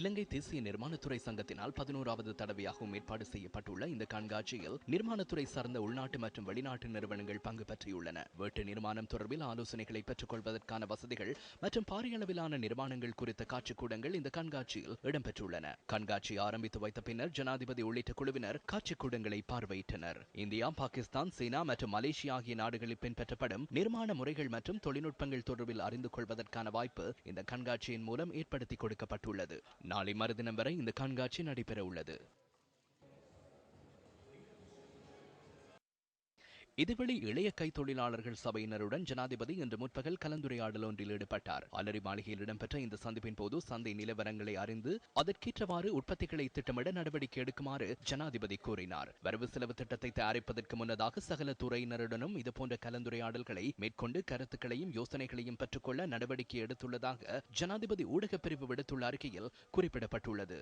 இலங்கை தேசிய நிர்மாணத்துறை சங்கத்தினால் பதினோராவது தடவையாகவும் ஏற்பாடு செய்யப்பட்டுள்ள இந்த கண்காட்சியில் நிர்மாணத்துறை சார்ந்த உள்நாட்டு மற்றும் வெளிநாட்டு நிறுவனங்கள் பங்கு பற்றியுள்ளன. வீட்டு நிர்மாணம் தொடர்பில் ஆலோசனைகளை பெற்றுக் கொள்வதற்கான வசதிகள் மற்றும் பாரிய அளவிலான நிர்மாணங்கள் குறித்த காட்சிக்கூடங்கள் இந்த கண்காட்சியில் இடம்பெற்றுள்ளன. கண்காட்சி ஆரம்பித்து வைத்த பின்னர் ஜனாதிபதி உள்ளிட்ட குழுவினர் காட்சிக்கூடங்களை பார்வையிட்டனர். இந்தியா பாகிஸ்தான் சீனா மற்றும் மலேசியா ஆகிய நாடுகளில் பின்பற்றப்படும் நிர்மாண முறைகள் மற்றும் தொழில்நுட்பங்கள் தொடர்பில் அறிந்து கொள்வதற்கான வாய்ப்பு இந்த கண்காட்சியின் மூலம் ஏற்படுத்தி கொடுக்கப்பட்டுள்ளது. நாளை மறுதினம் வரை இந்த கண்காட்சி நடைபெற உள்ளது. இதுவழி இளைய கைத்தொழிலாளர்கள் சபையினருடன் ஜனாதிபதி இன்று முற்பகல் கலந்துரையாடல் ஒன்றில் ஈடுபட்டார். அலரி மாளிகையில் இடம்பெற்ற இந்த சந்திப்பின் போது சந்தை நிலவரங்களை அறிந்து அதற்கேற்றவாறு உற்பத்திகளை திட்டமிட நடவடிக்கை எடுக்குமாறு ஜனாதிபதி கூறினார். வரவு செலவு திட்டத்தை தயாரிப்பதற்கு முன்னதாக சகல துறையினருடனும் இதுபோன்ற கலந்துரையாடல்களை மேற்கொண்டு கருத்துக்களையும் யோசனைகளையும் பெற்றுக்கொள்ள நடவடிக்கை எடுத்துள்ளதாக ஜனாதிபதி ஊடகப் பிரிவு விடுத்துள்ள அறிக்கையில் குறிப்பிடப்பட்டுள்ளது.